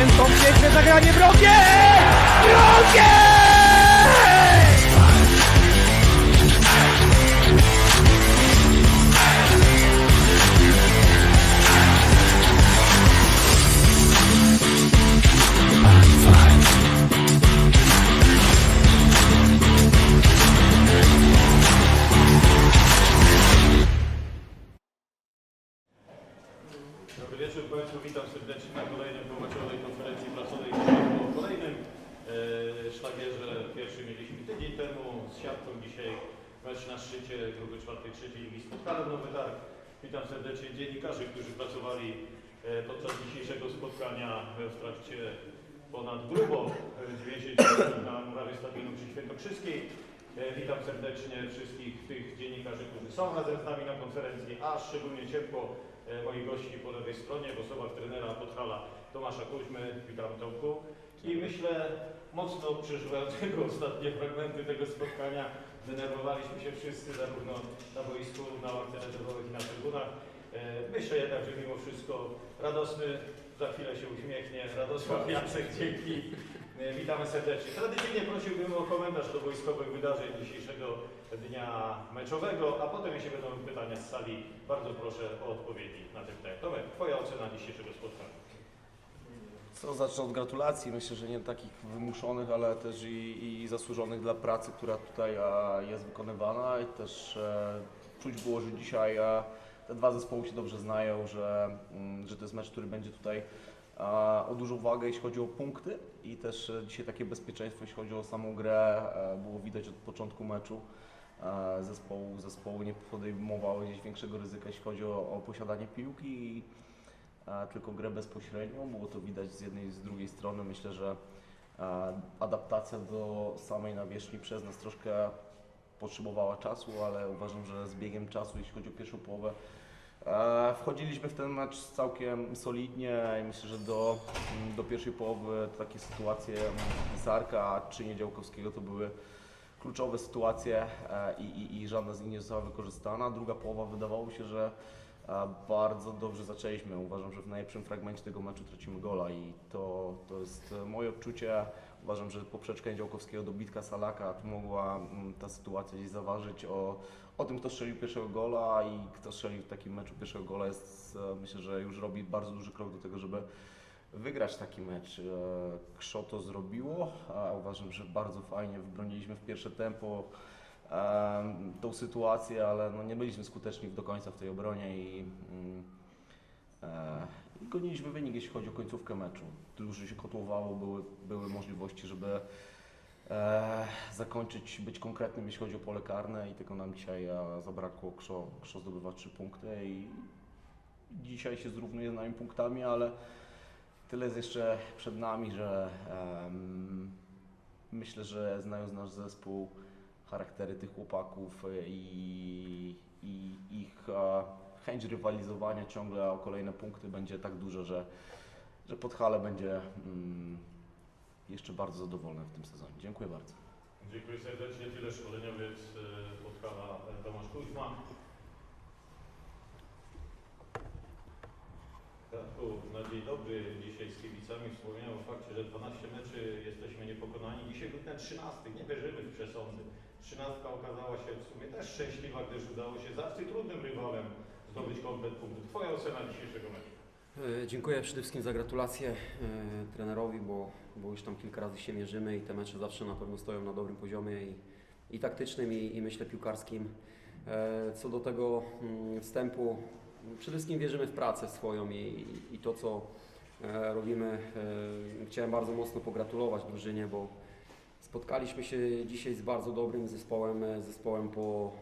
Piętą piękne zagranie wrogie! Wrogie! Siatką, dzisiaj na szczycie grupy czwartej, trzeciej ligi spotkano Nowy Targ. Witam serdecznie dziennikarzy, którzy pracowali e, podczas dzisiejszego spotkania w trakcie ponad grubo e, 90 minut na murawie stadionu przy Świętokrzyskiej. E, Witam serdecznie wszystkich tych dziennikarzy, którzy są razem z nami na konferencji, a szczególnie ciepło e, moich gości po lewej stronie w osobach trenera Podhala Tomasza Kuźmy. Witam Tomku. I myślę, mocno przeżywającego ostatnie fragmenty tego spotkania, denerwowaliśmy się wszyscy, zarówno na boisku, na ławce i na trybunach. E, Myślę jednak, że mimo wszystko radosny, za chwilę się uśmiechnie, Radosław Jacek, dzięki. E, Witamy serdecznie. Tradycyjnie prosiłbym o komentarz do wojskowych wydarzeń dzisiejszego dnia meczowego, a potem jeśli będą pytania z sali, bardzo proszę o odpowiedzi na ten temat. Tomek, Twoja ocena dzisiejszego spotkania. Co, zacznę od gratulacji. Myślę, że nie takich wymuszonych, ale też i, i zasłużonych dla pracy, która tutaj e, jest wykonywana. I też e, czuć było, że dzisiaj e, te dwa zespoły się dobrze znają, że, mm, że to jest mecz, który będzie tutaj e, o dużą wagę, jeśli chodzi o punkty i też e, dzisiaj takie bezpieczeństwo, jeśli chodzi o samą grę, e, było widać od początku meczu. E, Zespołu, zespołu nie podejmowały gdzieś większego ryzyka, jeśli chodzi o, o posiadanie piłki i tylko grę bezpośrednią. Było to widać z jednej i z drugiej strony. Myślę, że adaptacja do samej nawierzchni przez nas troszkę potrzebowała czasu, ale uważam, że z biegiem czasu, jeśli chodzi o pierwszą połowę, wchodziliśmy w ten mecz całkiem solidnie i myślę, że do, mm, do pierwszej połowy takie sytuacje mm, Pisarka czy Niedziałkowskiego to były kluczowe sytuacje e, i, i, i żadna z nich nie została wykorzystana. Druga połowa wydawało się, że bardzo dobrze zaczęliśmy. Uważam, że w najlepszym fragmencie tego meczu tracimy gola i to, to jest e, moje odczucie. Uważam, że poprzeczka Niedziałkowskiego do bitka Salaka tu mogła mm, ta sytuacja gdzieś zaważyć o, o tym, kto strzelił pierwszego gola i kto strzelił w takim meczu pierwszego gola jest, e, myślę, że już robi bardzo duży krok do tego, żeby wygrać taki mecz. E, Krzo to zrobiło, a uważam, że bardzo fajnie wybroniliśmy w pierwsze tempo em, tą sytuację, ale no nie byliśmy skuteczni do końca w tej obronie i, mm, e, i goniliśmy wynik, jeśli chodzi o końcówkę meczu. Dużo się kotłowało, były, były możliwości, żeby e, zakończyć, być konkretnym, jeśli chodzi o pole karne i tylko nam dzisiaj e, zabrakło. Krzo, Krzo zdobywa trzy punkty i dzisiaj się zrównuje z nami punktami, ale Tyle jest jeszcze przed nami, że myślę, że znając nasz zespół, charaktery tych chłopaków e, i, i ich e, chęć rywalizowania ciągle o kolejne punkty będzie tak duża, że, że Podhale będzie mm, jeszcze bardzo zadowolony w tym sezonie. Dziękuję bardzo. Dziękuję serdecznie. Tyle szkoleniowiec e, Podhala Tomasz Kuźma. Radku, na dzień dobry dzisiaj z kibicami wspomniałem o fakcie, że 12 meczy jesteśmy niepokonani. Ten 13. Nie wierzymy w przesądy. 13 okazała się w sumie też szczęśliwa, gdyż udało się z arcytrudnym rywalem zdobyć komplet punktów. Twoja ocena dzisiejszego meczu? E, Dziękuję przede wszystkim za gratulacje e, trenerowi, bo, bo już tam kilka razy się mierzymy i te mecze zawsze na pewno stoją na dobrym poziomie i, i taktycznym, i, i myślę piłkarskim. E, Co do tego mm, wstępu, przede wszystkim wierzymy w pracę swoją i, i to, co robimy. Chciałem bardzo mocno pogratulować drużynie, bo spotkaliśmy się dzisiaj z bardzo dobrym zespołem, e, zespołem po,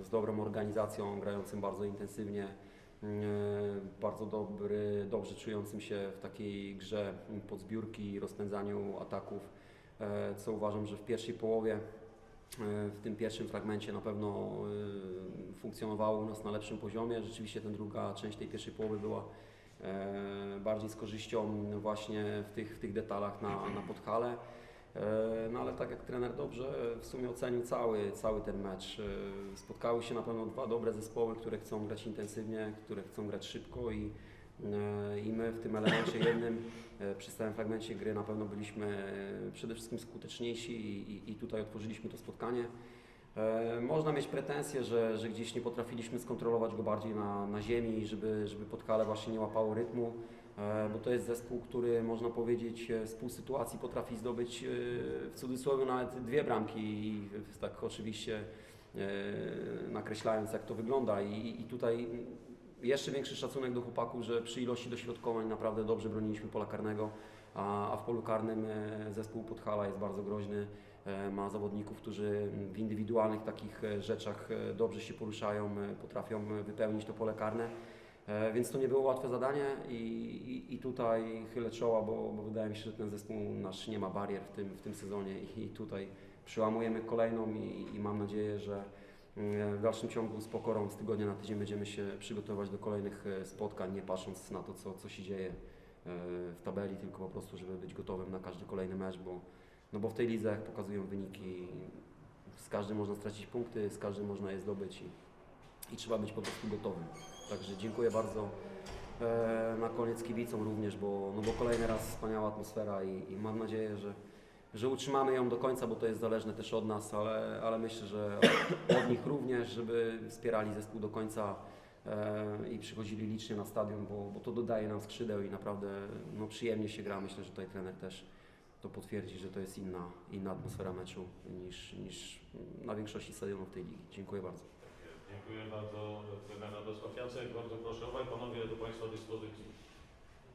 e, z dobrą organizacją, grającym bardzo intensywnie. E, bardzo dobry, dobrze czującym się w takiej grze podzbiórki i rozpędzaniu ataków, co uważam, że w pierwszej połowie, w tym pierwszym fragmencie na pewno funkcjonowało u nas na lepszym poziomie. Rzeczywiście ta druga część tej pierwszej połowy była bardziej z korzyścią właśnie w tych, w tych detalach na, na Podhale. E, No ale tak jak trener dobrze w sumie ocenił cały, cały ten mecz. E, Spotkały się na pewno dwa dobre zespoły, które chcą grać intensywnie, które chcą grać szybko i E, I my w tym elemencie jednym, przy stałym fragmencie gry na pewno byliśmy przede wszystkim skuteczniejsi i, i, i tutaj otworzyliśmy to spotkanie. Można mieć pretensje, że, że gdzieś nie potrafiliśmy skontrolować go bardziej na, na ziemi, żeby, żeby Podhale właśnie nie łapało rytmu, bo to jest zespół, który można powiedzieć e, z pół sytuacji potrafi zdobyć e, w cudzysłowie nawet dwie bramki i tak oczywiście e, nakreślając jak to wygląda i, i tutaj jeszcze większy szacunek do chłopaków, że przy ilości dośrodkowań naprawdę dobrze broniliśmy pola karnego, a, a w polu karnym e, zespół Podhala jest bardzo groźny. E, Ma zawodników, którzy w indywidualnych takich e, rzeczach e, dobrze się poruszają, e, potrafią e, wypełnić to pole karne. E, Więc to nie było łatwe zadanie i, i, i tutaj chylę czoła, bo, bo wydaje mi się, że ten zespół nasz nie ma barier w tym, w tym sezonie i, i tutaj przełamujemy kolejną i, i mam nadzieję, że mm, w dalszym ciągu z pokorą z tygodnia na tydzień będziemy się przygotować do kolejnych e, spotkań, nie patrząc na to, co, co się dzieje e, w tabeli, tylko po prostu, żeby być gotowym na każdy kolejny mecz, bo, no bo w tej lidze, jak pokazują wyniki, z każdym można stracić punkty, z każdym można je zdobyć i, i trzeba być po prostu gotowym. Także dziękuję bardzo e, na koniec kibicom również, bo, no bo kolejny raz wspaniała atmosfera i, i mam nadzieję, że, że utrzymamy ją do końca, bo to jest zależne też od nas, ale, ale myślę, że od nich również, żeby wspierali zespół do końca e, i przychodzili licznie na stadion, bo, bo to dodaje nam skrzydeł i naprawdę no, przyjemnie się gra. Myślę, że tutaj trener też to potwierdzi, że to jest inna, inna atmosfera meczu niż, niż na większości stadionów tej ligi. Dziękuję bardzo. Dziękuję bardzo. Trener Radosław Jacek. Bardzo proszę, obaj panowie do Państwa dyspozycji.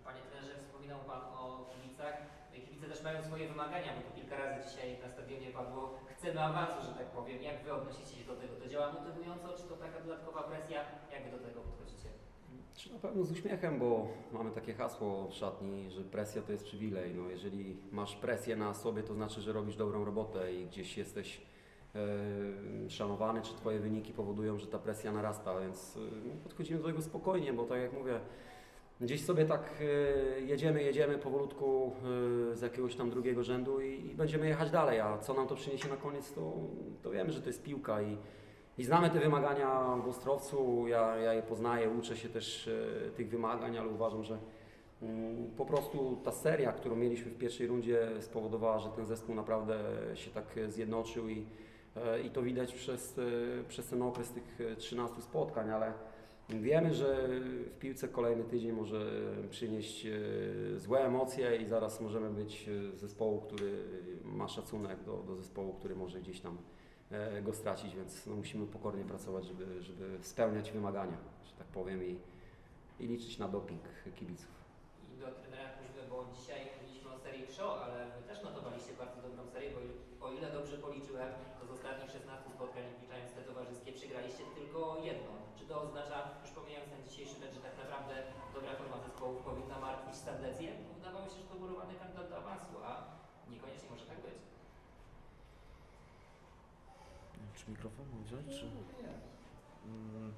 Panie trenerze, wspominał Pan o kibicach. Kibice też mają swoje wymagania, bo tu kilka razy dzisiaj na stadionie padło chcemy awansu, że tak powiem. Jak Wy odnosicie się do tego? To działa motywująco, czy to taka dodatkowa presja? Jak Wy do tego podchodzicie? Czy na pewno z uśmiechem, bo mamy takie hasło w szatni, że presja to jest przywilej. No, jeżeli masz presję na sobie, to znaczy, że robisz dobrą robotę i gdzieś jesteś e, szanowany, czy Twoje wyniki powodują, że ta presja narasta, więc e, podchodzimy do tego spokojnie, bo tak jak mówię, gdzieś sobie tak e, jedziemy, jedziemy powolutku e, z jakiegoś tam drugiego rzędu i, będziemy jechać dalej, a co nam to przyniesie na koniec, to, to wiemy, że to jest piłka i i znamy te wymagania w Ostrowcu, ja, ja je poznaję, uczę się też tych wymagań, ale uważam, że mm, po prostu ta seria, którą mieliśmy w pierwszej rundzie spowodowała, że ten zespół naprawdę się tak zjednoczył i, i to widać przez, e, przez ten okres tych e, 13 spotkań, ale wiemy, że w piłce kolejny tydzień może przynieść e, złe emocje i zaraz możemy być e, zespołu, który ma szacunek do, do zespołu, który może gdzieś tam e, go stracić, więc no, musimy pokornie pracować, żeby, żeby spełniać wymagania, że tak powiem, i, i liczyć na doping kibiców. I do trenera Kurzwy, bo dzisiaj mówiliśmy o serii KSZO, ale Wy też notowaliście bardzo dobrą serię, bo o ile dobrze policzyłem, to z ostatnich 16 spotkań, wliczając te towarzyskie, przegraliście tylko jedną. Czy to oznacza, już pomijając ten dzisiejszy mecz, że tak naprawdę dobra forma zespołów powinna martwić Stardecję? Bo Wydawało się, że to murowany kandydat do awansu, a niekoniecznie może tak być. Czy mikrofon mam wziąć, czy... Mm.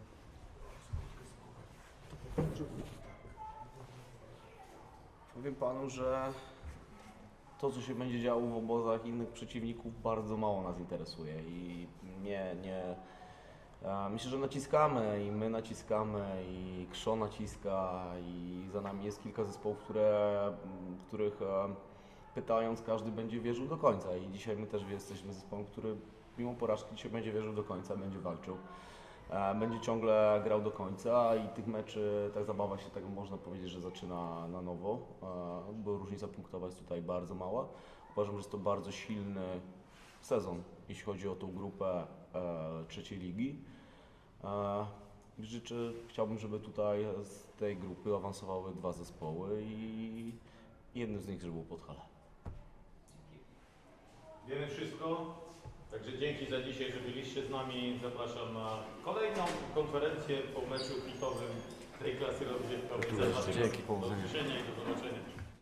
Powiem panu, że to, co się będzie działo w obozach innych przeciwników, bardzo mało nas interesuje i nie, nie. e, Myślę, że naciskamy i my naciskamy i Krzo naciska i za nami jest kilka zespołów, które, których e, pytając każdy będzie wierzył do końca i dzisiaj my też jesteśmy zespołem, który mimo porażki dzisiaj będzie wierzył do końca, będzie walczył. E, Będzie ciągle grał do końca i tych meczy, ta zabawa się tak można powiedzieć, że zaczyna na nowo, e, bo różnica punktowa jest tutaj bardzo mała. Uważam, że jest to bardzo silny sezon, jeśli chodzi o tą grupę e, trzeciej ligi. Życzę, chciałbym, żeby tutaj z tej grupy awansowały dwa zespoły i jednym z nich, żeby był Podhale. Wiemy wszystko. Także dzięki za dzisiaj, że byliście z nami. Zapraszam na kolejną konferencję po meczu hitowym tej klasy rozgrywkowej. Dzięki. Do usłyszenia i do zobaczenia.